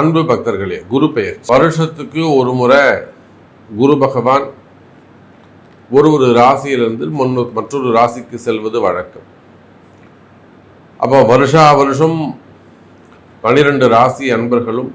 அன்பு பக்தர்களே குரு பெயர். வருஷத்துக்கு ஒரு முறை குரு பகவான் ஒரு ஒரு ராசியிலிருந்து முன்னு மற்றொரு ராசிக்கு செல்வது வழக்கம். அப்போ வருஷா வருஷம் பனிரெண்டு ராசி அன்பர்களும்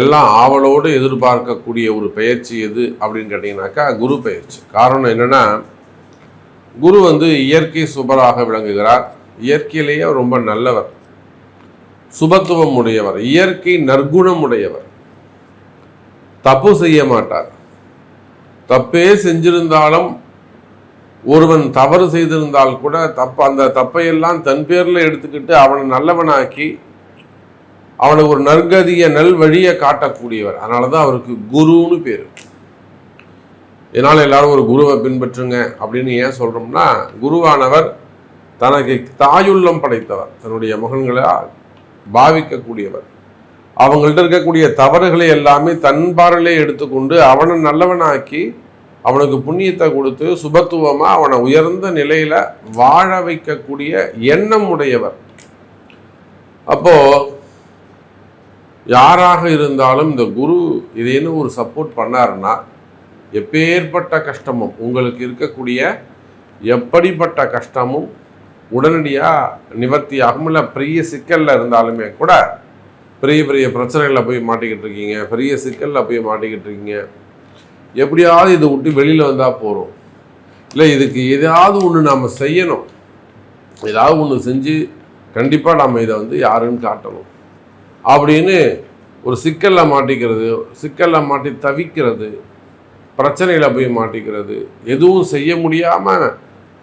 எல்லாம் ஆவலோடு எதிர்பார்க்கக்கூடிய ஒரு பெயர்ச்சி எது அப்படின்னு கேட்டிங்கனாக்கா குரு பெயர்ச்சி. காரணம் என்னன்னா குரு வந்து இயற்கை சுபராக விளங்குகிறார். இயற்கையிலேயே ரொம்ப நல்லவர். சுபத்துவம் உடையவர் இயற்கை நற்குணம் உடையவர் தப்பு செய்ய மாட்டார். தப்பே செஞ்சிருந்தாலும் ஒருவன் தவறு செய்திருந்தால் கூட தப்பு அந்த தப்பையெல்லாம் தன் பேர்ல எடுத்துக்கிட்டு அவனை நல்லவனாக்கி அவனுக்கு ஒரு நற்கதிய நல் வழியை காட்டக்கூடியவர். அதனால தான் அவருக்கு குருன்னு பேர். இதனால் எல்லாரும் ஒரு குருவை பின்பற்றுங்க அப்படின்னு ஏன் சொல்றோம்னா குருவானவர் தனக்கு தாயுள்ளம் படைத்தவர். தன்னுடைய மகன்களால் பாவிக்கக்கூடியவர். அவங்கள்ட்ட இருக்கக்கூடிய தவறுகளை எல்லாமே தன் பார்வையிலே எடுத்துக்கொண்டு அவனை நல்லவனாக்கி அவனுக்கு புண்ணியத்தை கொடுத்து சுபத்துவமா அவனை உயர்ந்த நிலையில வாழ வைக்கக்கூடிய எண்ணம் உடையவர். அப்போ யாராக இருந்தாலும் இந்த குரு இதேன்னு ஒரு சப்போர்ட் பண்ணாருன்னா எப்பேற்பட்ட கஷ்டமும் உங்களுக்கு இருக்கக்கூடிய எப்படிப்பட்ட கஷ்டமும் உடனடியாக நிவர்த்தியாகும். இல்லை பெரிய சிக்கலில் இருந்தாலுமே கூட பெரிய பெரிய பிரச்சனைகளில் போய் மாட்டிக்கிட்டு இருக்கீங்க. பெரிய சிக்கலில் போய் மாட்டிக்கிட்டு இருக்கீங்க. எப்படியாவது இதை விட்டு வெளியில் வந்தால் போகிறோம் இல்லை இதுக்கு ஏதாவது ஒன்று நாம் செய்யணும். ஏதாவது ஒன்று செஞ்சு கண்டிப்பாக நம்ம இதை வந்து யாருன்னு காட்டணும். அப்படின்னு ஒரு சிக்கலில் மாட்டிக்கிறது சிக்கலில் மாட்டி தவிக்கிறது பிரச்சனையில் போய் மாட்டிக்கிறது எதுவும் செய்ய முடியாமல்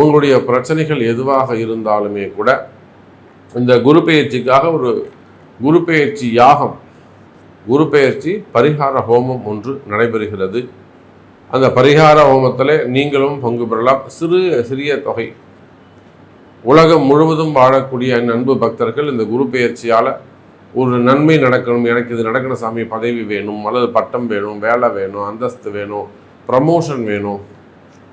உங்களுடைய பிரச்சனைகள் எதுவாக இருந்தாலுமே கூட இந்த குரு பெயர்ச்சிக்காக ஒரு குரு பெயர்ச்சி யாகம் குரு பெயர்ச்சி பரிகார ஹோமம் ஒன்று நடைபெறுகிறது. அந்த பரிகார ஹோமத்தில் நீங்களும் பங்கு பெறலாம். சிறு சிறிய தொகை. உலகம் முழுவதும் வாழக்கூடிய நண்பு பக்தர்கள் இந்த குரு பெயர்ச்சியால் ஒரு நன்மை நடக்கணும் எனக்கு இது நடக்கணும் சாமி பதவி வேணும் அல்லது பட்டம் வேணும் வேலை வேணும் அந்தஸ்து வேணும் ப்ரமோஷன் வேணும்.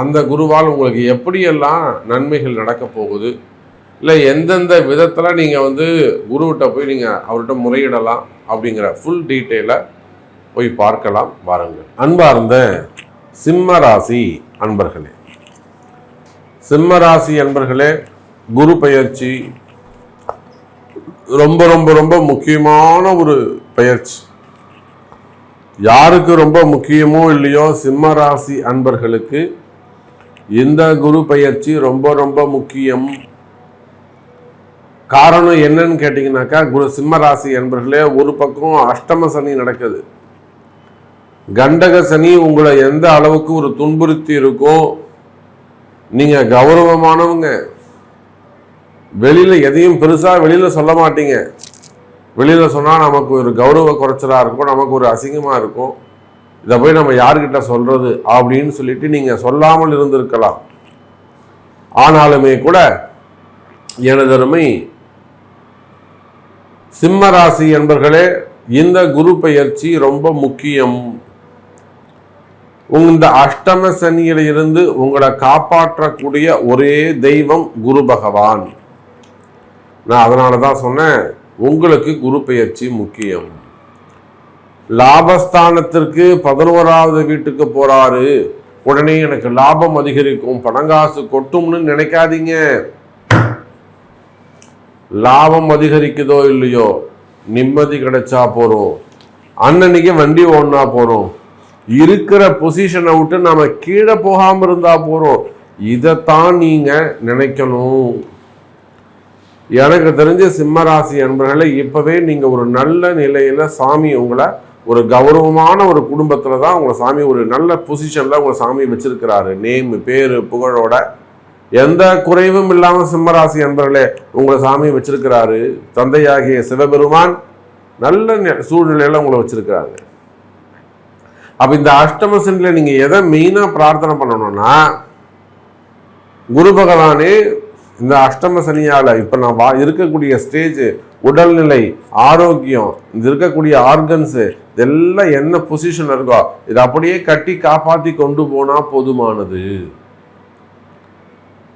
அந்த குருவால் உங்களுக்கு எப்படியெல்லாம் நன்மைகள் நடக்க போகுது? இல்லை எந்தெந்த விதத்தில் நீங்கள் வந்து குருவிட்ட போய் நீங்கள் அவர்கிட்ட முறையிடலாம் அப்படிங்கிற ஃபுல் டீட்டெயிலை போய் பார்க்கலாம் வாருங்கள். அன்பார்ந்த சிம்ம ராசி அன்பர்களே. சிம்ம ராசி அன்பர்களே குரு பயிற்சி ரொம்ப ரொம்ப ரொம்ப முக்கியமான ஒரு பயிற்சி யாருக்கு ரொம்ப முக்கியமோ இல்லையோ சிம்ம ராசி அன்பர்களுக்கு இந்த குரு பயிற்சி ரொம்ப ரொம்ப முக்கியம். காரணம் என்னன்னு கேட்டிங்கனாக்கா குரு சிம்ம ராசி ஒரு பக்கம் அஷ்டம சனி நடக்குது. கண்டக சனி உங்களை எந்த அளவுக்கு ஒரு துன்புறுத்தி இருக்கோ நீங்கள் கௌரவமானவங்க. வெளியில் எதையும் பெருசாக வெளியில் சொல்ல மாட்டீங்க. வெளியில் சொன்னால் நமக்கு ஒரு கௌரவ குறைச்சலாக இருக்கும் நமக்கு ஒரு அசிங்கமாக இருக்கும். இதை போய் நம்ம யார்கிட்ட சொல்றது அப்படின்னு சொல்லிட்டு நீங்க சொல்லாமல் இருந்திருக்கலாம். ஆனாலுமே கூட எனதருமை சிம்மராசி என்பர்களே இந்த குரு பயிற்சி ரொம்ப முக்கியம். இந்த அஷ்டம சனியில இருந்து உங்களை காப்பாற்றக்கூடிய ஒரே தெய்வம் குரு பகவான். நான் அதனால தான் சொன்னேன் உங்களுக்கு குரு பயிற்சி முக்கியம். லாபஸ்தானத்திற்கு பதினோராவது வீட்டுக்கு போறாரு. உடனே எனக்கு லாபம் அதிகரிக்கும். பணங்காசு கொட்டும்னு நினைக்காதீங்க. லாபம் அதிகரிக்குதோ இல்லையோ நிம்மதி கிடைச்சா போறோம். அன்னன்னைக்கு வண்டி ஓடினா போறோம். இருக்கிற பொசிஷனை விட்டு நாம கீழே போகாம இருந்தா போறோம். இதைத்தான் நீங்க நினைக்கணும். எனக்கு தெரிஞ்ச சிம்மராசி அன்பர்களை இப்பவே நீங்க ஒரு நல்ல நிலையில சாமி உங்களை ஒரு கௌரவமான ஒரு குடும்பத்தில் தான் உங்களை சாமி ஒரு நல்ல பொசிஷனில் உங்களை சாமி வச்சிருக்கிறாரு. நேம் பேர் புகழோட. எந்த குறைவும் இல்லாமல் சிம்மராசி அன்பர்களே உங்களை சாமி வச்சிருக்கிறாரு. தந்தையாகிய சிவபெருமான் நல்ல நெ- உங்களை வச்சிருக்கிறாங்க அப்போ இந்த அஷ்டம சென்டில் நீங்கள் எதை மெயினாக பிரார்த்தனை பண்ணணும்னா குரு பகவானே இந்த அஷ்டம சனியால் இப்போ நான் வா இருக்கக்கூடிய ஸ்டேஜ் உடல்நிலை ஆரோக்கியம் இந்த இருக்கக்கூடிய ஆர்கன்ஸு இதெல்லாம் என்ன பொசிஷன் இருக்கோ இதை அப்படியே கட்டி காப்பாத்தி கொண்டு போனா போதுமானது.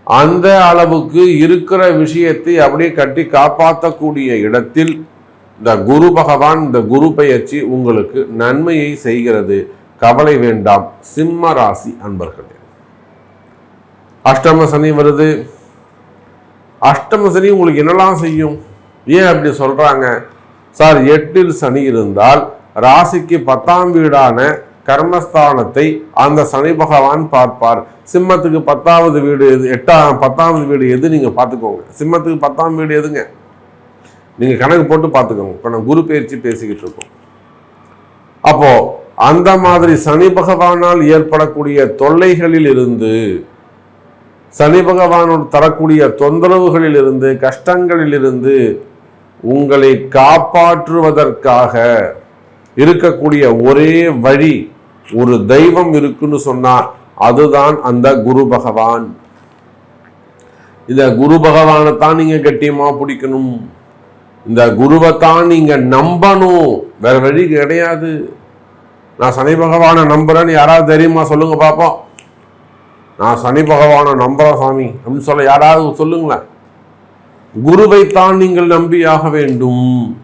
அந்த அளவுக்கு இருக்கிற விஷயத்தை அப்படியே கட்டி காப்பாற்றக்கூடிய இடத்தில் இந்த குரு பகவான் இந்த குரு பயிற்சி உங்களுக்கு நன்மையை செய்கிறது. கவலை வேண்டாம். சிம்ம ராசி அன்பர்களே. அஷ்டம சனி வருது. அஷ்டம சனி உங்களுக்கு என்னெல்லாம் செய்யும்? ஏன் அப்படி சொல்றாங்க? சார் எட்டில் சனி இருந்தால் ராசிக்கு பத்தாம் வீடான கர்மஸ்தானத்தை அந்த சனி பகவான் பார்ப்பார். சிம்மத்துக்கு பத்தாவது வீடு எது எட்டாம் பத்தாவது வீடு எது நீங்கள் பார்த்துக்கோங்க. சிம்மத்துக்கு பத்தாம் வீடு எதுங்க? நீங்கள் கணக்கு போட்டு பார்த்துக்கோங்க. இப்போ நான் குரு பயிற்சி பேசிக்கிட்டு இருக்கோம். அப்போது அந்த மாதிரி சனி பகவானால் ஏற்படக்கூடிய தொல்லைகளில் இருந்து சனி பகவானோடு தரக்கூடிய தொந்தரவுகளில் இருந்து கஷ்டங்களில் இருந்து உங்களை காப்பாற்றுவதற்காக இருக்கக்கூடிய ஒரே வழி ஒரு தெய்வம் இருக்குன்னு சொன்னா அதுதான் அந்த குரு பகவான். இந்த குரு பகவானை தான் நீங்க கட்டியமா பிடிக்கணும். இந்த குருவை தான் நீங்க நம்பணும். வேற வழி கிடையாது. நான் சனி பகவானை நம்புறேன்னு யாராவது தெரியுமா? சொல்லுங்க பாப்போம். நான் சனி பகவானை நம்புறேன் சாமி. அப்படின்னு சொல்ல யாராவது சொல்லுங்களேன். குருவைத்தான் நீங்கள் நம்பியாக வேண்டும்.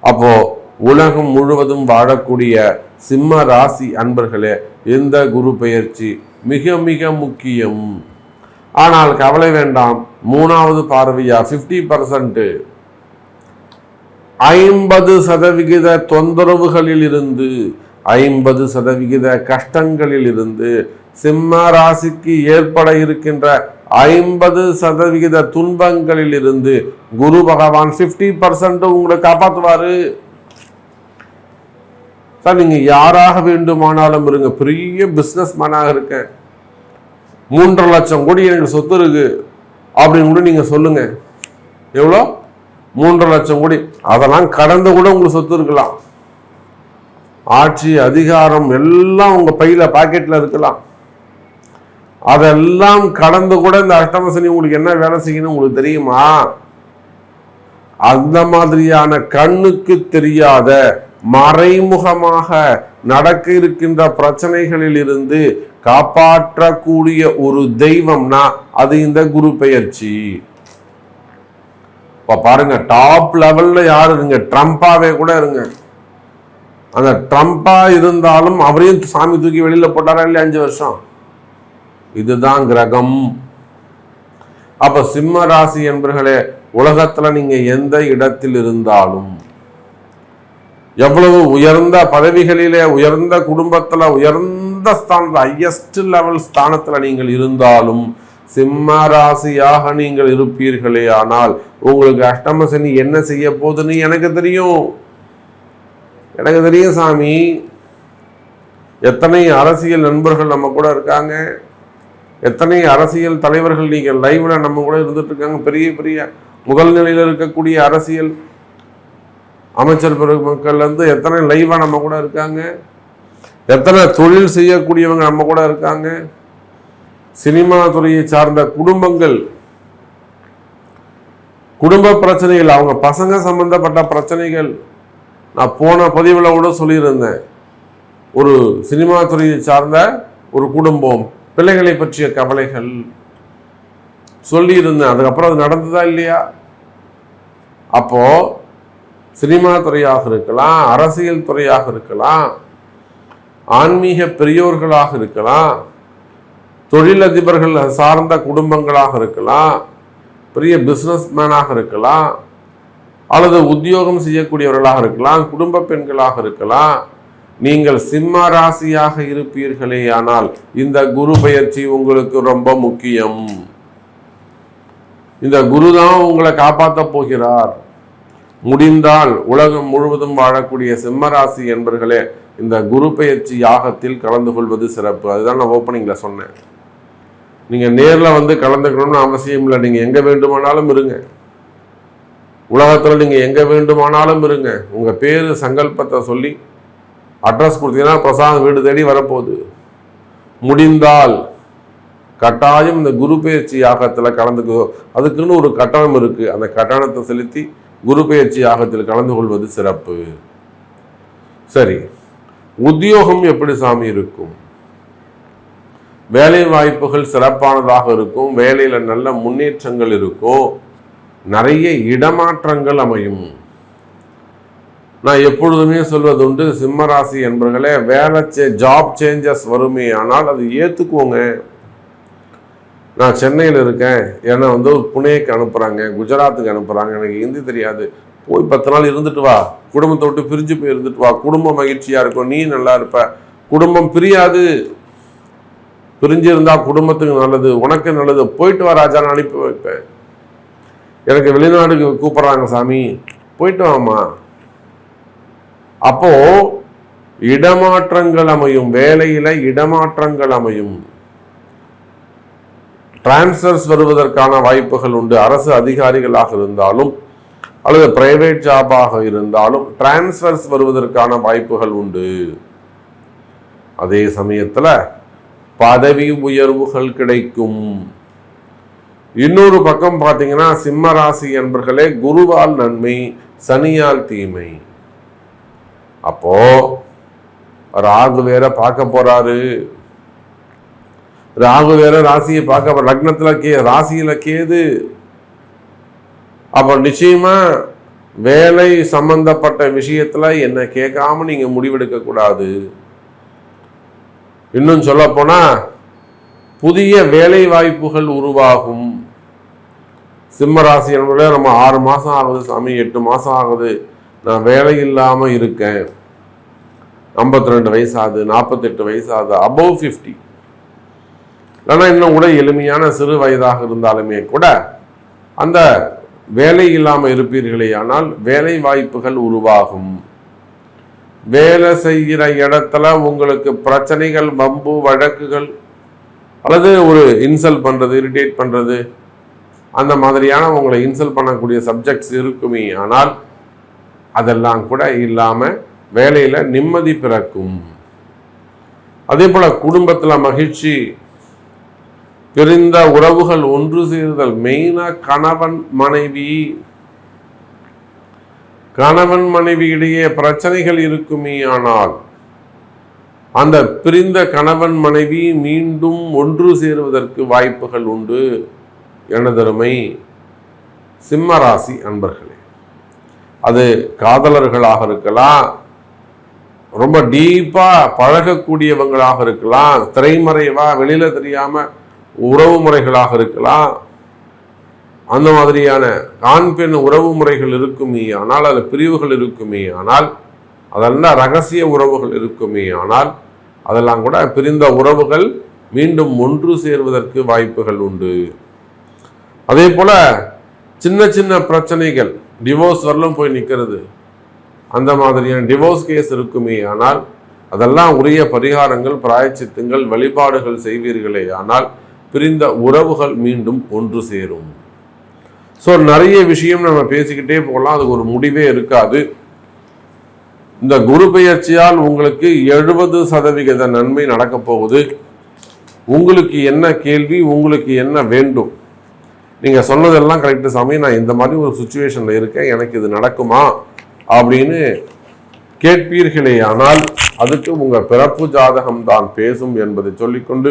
அப்போ உலகம் முழுவதும் வாழக்கூடிய சிம்ம ராசி அன்பர்களே இந்த குரு பெயர்ச்சி மிக மிக முக்கியம். ஆனால் கவலை வேண்டாம் மூணாவது பார்வையா 50% பர்சன்ட் ஐம்பது சதவிகித தொந்தரவுகளில் இருந்து ஐம்பது சதவிகித கஷ்டங்களில் இருந்து சிம்ம ராசிக்கு ஏற்பட இருக்கின்ற ஐம்பது சதவிகித துன்பங்களில் இருந்து குரு பகவான் 50% பர்சன்ட் உங்களை காப்பாற்றுவாரு சார் நீங்கள் யாராக வேண்டுமானாலும் இருங்க. பெரிய பிஸ்னஸ் மேனாக இருக்கேன் மூன்றரை லட்சம் கோடி எனக்கு சொத்து இருக்கு. அப்படின்னு கூட நீங்கள் சொல்லுங்க. எவ்வளோ? மூன்றரை லட்சம் கோடி. அதெல்லாம் கடந்து கூட உங்களுக்கு சொத்து இருக்கலாம். ஆட்சி அதிகாரம் எல்லாம் உங்கள் பையில் பாக்கெட்ல இருக்கலாம். அதெல்லாம் கடந்து கூட இந்த அஷ்டமசனி உங்களுக்கு என்ன வேலை செய்யணும் உங்களுக்கு தெரியுமா? அந்த மாதிரியான கண்ணுக்கு தெரியாத மறைமுகமாக நடக்க இருக்கின்ற பிரச்சனைகளில் இருந்து காப்பாற்றக்கூடிய ஒரு தெய்வம்னா அது இந்த குரு பெயர்ச்சி. இப்ப பாருங்க டாப் லெவல்ல யாரு இருங்க? ட்ரம்பாவே கூட இருங்க. அந்த ட்ரம்பா இருந்தாலும் அவரையும் சாமி தூக்கி வெளியில போட்டாரா இல்லையா அஞ்சு வருஷம்? இதுதான் கிரகம். அப்ப சிம்ம ராசி என்பர்களே உலகத்துல நீங்க எந்த இடத்தில் இருந்தாலும் எவ்வளவு உயர்ந்த பதவிகளிலே உயர்ந்த குடும்பத்துல உயர்ந்த ஸ்தானத்தில் ஹையஸ்ட் லெவல் ஸ்தானத்துல நீங்கள் இருந்தாலும் சிம்ம ராசியாக நீங்கள் இருப்பீர்களே ஆனால் உங்களுக்கு அஷ்டம சனி என்ன செய்ய போகுதுன்னு எனக்கு தெரியும். எனக்கு தெரியும் சாமி. எத்தனை அரசியல் நண்பர்கள் நம்ம கூட இருக்காங்க. எத்தனை அரசியல் தலைவர்கள் நீங்கள் லைவ்ல நம்ம கூட இருந்துட்டு இருக்காங்க. பெரிய பெரிய முதல் நிலையில் இருக்கக்கூடிய அரசியல் அமைச்சர் பெருமக்கள்லேருந்து எத்தனை லைவாக நம்ம கூட இருக்காங்க? எத்தனை தொழில் செய்யக்கூடியவங்க நம்ம கூட இருக்காங்க? சினிமா துறையை சார்ந்த குடும்பங்கள் குடும்ப பிரச்சனைகள் அவங்க பசங்க சம்பந்தப்பட்ட பிரச்சனைகள். நான் போன பதிவில் கூட சொல்லியிருந்தேன். ஒரு சினிமா துறையை சார்ந்த ஒரு குடும்பம் பிள்ளைகளை பற்றிய கவலைகள். சொல்லியிருந்தேன். அதுக்கப்புறம் அது நடந்ததா இல்லையா? அப்போது சினிமா துறையாக இருக்கலாம் அரசியல் துறையாக இருக்கலாம் ஆன்மீக பெரியோர்களாக இருக்கலாம் தொழிலதிபர்கள் சார்ந்த குடும்பங்களாக இருக்கலாம் பெரிய பிஸ்னஸ் மேனாக இருக்கலாம் அல்லது உத்தியோகம் செய்யக்கூடியவர்களாக இருக்கலாம் குடும்ப பெண்களாக இருக்கலாம். நீங்கள் சிம்ம ராசியாக இருப்பீர்களே ஆனால் இந்த குரு பயிற்சி உங்களுக்கு ரொம்ப முக்கியம். இந்த குரு தான் உங்களை காப்பாற்ற போகிறார். முடிந்தால் உலகம் முழுவதும் வாழக்கூடிய சிம்மராசி என்பர்களே இந்த குரு பயிற்சி யாகத்தில் கலந்து கொள்வது சிறப்பு. அதுதான் நான் ஓப்பனிங்கில் சொன்னேன். நீங்கள் நேரில் வந்து கலந்துக்கணும்னு அவசியம் இல்லை. நீங்கள் எங்கே வேண்டுமானாலும் இருங்க. உலகத்தில் நீங்கள் எங்கே வேண்டுமானாலும் இருங்க. உங்கள் பேர் சங்கல்பத்தை சொல்லி அட்ரஸ் கொடுத்தீங்கன்னா பிரசாதம் வீடு தேடி வரப்போகுது. முடிந்தால் கட்டாயம் இந்த குரு பயிற்சி யாகத்தில் கலந்துக்கோ. அதுக்குன்னு ஒரு கட்டணம் இருக்குது அந்த கட்டணத்தை செலுத்தி குரு பயிற்சி யாகத்தில் கலந்து கொள்வது சிறப்பு. சரி உத்தியோகம் எப்படி சாமி இருக்கும்? வேலை வாய்ப்புகள் சிறப்பானதாக இருக்கும் வேலையில நல்ல முன்னேற்றங்கள் இருக்கும் நிறைய இடமாற்றங்கள் அமையும். நான் எப்பொழுதுமே சொல்வது உண்டு சிம்மராசி என்பர்களே வேலை சே ஜாப் சேஞ்சஸ் வருமே ஆனால் அது ஏற்றுக்குவோங்க நான் சென்னையில் இருக்கேன். என்னை வந்து புனேக்கு அனுப்புகிறாங்க குஜராத்துக்கு அனுப்புகிறாங்க எனக்கு ஹிந்தி தெரியாது. போய் பத்து நாள் இருந்துட்டு வா. குடும்பத்தை விட்டு பிரிஞ்சு போய் இருந்துட்டு வா. குடும்பம் மகிழ்ச்சியாக இருக்கும். நீ நல்லா இருப்ப. குடும்பம் பிரியாது. பிரிஞ்சு இருந்தா குடும்பத்துக்கு நல்லது. உனக்கு நல்லது. போயிட்டு வா ராஜான்னு அனுப்பி வைப்பேன். எனக்கு வெளிநாடுக்கு கூப்பிட்றாங்க சாமி. போயிட்டு வாமா அப்போ இடமாற்றங்கள் அமையும். வேலையில இடமாற்றங்கள் அமையும். டிரான்ஸ்ஃபர்ஸ் வருவதற்கான வாய்ப்புகள் உண்டு. அரசு அதிகாரிகளாக இருந்தாலும் அல்லது பிரைவேட் ஜாபாக இருந்தாலும் டிரான்ஸ்ஃபர்ஸ் வருவதற்கான வாய்ப்புகள் உண்டு. அதே சமயத்துல பதவி உயர்வுகள் கிடைக்கும். இன்னொரு பக்கம் பார்த்தீங்கன்னா சிம்ம ராசி என்பர்களே குருவால் நன்மை சனியால் தீமை. அப்போ ராகு வேற பார்க்க போறாரு. ராகு வேற ராசியை பார்க்க லக்னத்துல கே ராசியில கேது. அப்ப நிச்சயமா வேலை சம்பந்தப்பட்ட விஷயத்துல என்ன கேட்காம நீங்க முடிவெடுக்க கூடாது. இன்னும் சொல்ல போனா புதிய வேலை வாய்ப்புகள் உருவாகும். சிம்ம ராசி என்பதில் நம்ம ஆறு மாசம் ஆகுது சாமி எட்டு மாசம் ஆகுது. நான் வேலை இல்லாம இருக்கேன். ஐம்பத்தி ரெண்டு வயசு ஆகுது நாற்பத்தெட்டு வயசு ஆகுது அபவ் ஃபிஃப்டி இல்லைன்னா இன்னும் கூட எளிமையான சிறு வயதாக இருந்தாலுமே கூட அந்த வேலை இல்லாமல் இருப்பீர்களே ஆனால் வேலை வாய்ப்புகள் உருவாகும். வேலை செய்கிற இடத்துல உங்களுக்கு பிரச்சனைகள் வம்பு வழக்குகள் அல்லது ஒரு இன்சல்ட் பண்ணுறது இரிட்டேட் பண்ணுறது அந்த மாதிரியான உங்களை இன்சல்ட் பண்ணக்கூடிய சப்ஜெக்ட்ஸ் இருக்குமே ஆனால் அதெல்லாம் கூட இல்லாமல் வேலையில் நிம்மதி பிறக்கும். அதே போல் குடும்பத்தில் மகிழ்ச்சி பிரிந்த உறவுகள் ஒன்று சேருதல் மெயினா கணவன் மனைவி. கணவன் மனைவி இடையே பிரச்சனைகள் இருக்குமே ஆனால் அந்த பிரிந்த கணவன் மனைவி மீண்டும் ஒன்று சேருவதற்கு வாய்ப்புகள் உண்டு எனதருமை சிம்மராசி அன்பர்களே. அது காதலர்களாக இருக்கலாம் ரொம்ப டீப்பாக பழகக்கூடியவங்களாக இருக்கலாம் திரைமறைவா வெளியில தெரியாம உறவு முறைகளாக இருக்கலாம். அந்த மாதிரியான ஆண் பெண் உறவு முறைகள் இருக்குமே ஆனால் அது பிரிவுகள் இருக்குமே ஆனால் அதெல்லாம் ரகசிய உறவுகள் இருக்குமே ஆனால் அதெல்லாம் கூட பிரிந்த உறவுகள் மீண்டும் ஒன்று சேர்வதற்கு வாய்ப்புகள் உண்டு. அதே போல சின்ன சின்ன பிரச்சனைகள் டிவோர்ஸ் வரலும் போய் நிற்கிறது அந்த மாதிரியான டிவோர்ஸ் கேஸ் இருக்குமே ஆனால் அதெல்லாம் உரிய பரிகாரங்கள் பிராயச்சித்தங்கள் வழிபாடுகள் செய்வீர்களே ஆனால் பிரிந்த உறவுகள் மீண்டும் ஒன்று சேரும். ஸோ நிறைய விஷயம் நம்ம பேசிக்கிட்டே போகலாம். அதுக்கு ஒரு முடிவே இருக்காது. இந்த குரு பயிற்சியால் உங்களுக்கு எழுபது சதவிகித நன்மை நடக்கப் போகுது. உங்களுக்கு என்ன கேள்வி உங்களுக்கு என்ன வேண்டும்? நீங்கள் சொன்னதெல்லாம் கரெக்டு சாமி. நான் இந்த மாதிரி ஒரு சுச்சுவேஷனில் இருக்கேன். எனக்கு இது நடக்குமா? அப்படின்னு கேட்பீர்களே ஆனால் அதுக்கு உங்கள் பிறப்பு ஜாதகம் தான் பேசும் என்பதை சொல்லிக்கொண்டு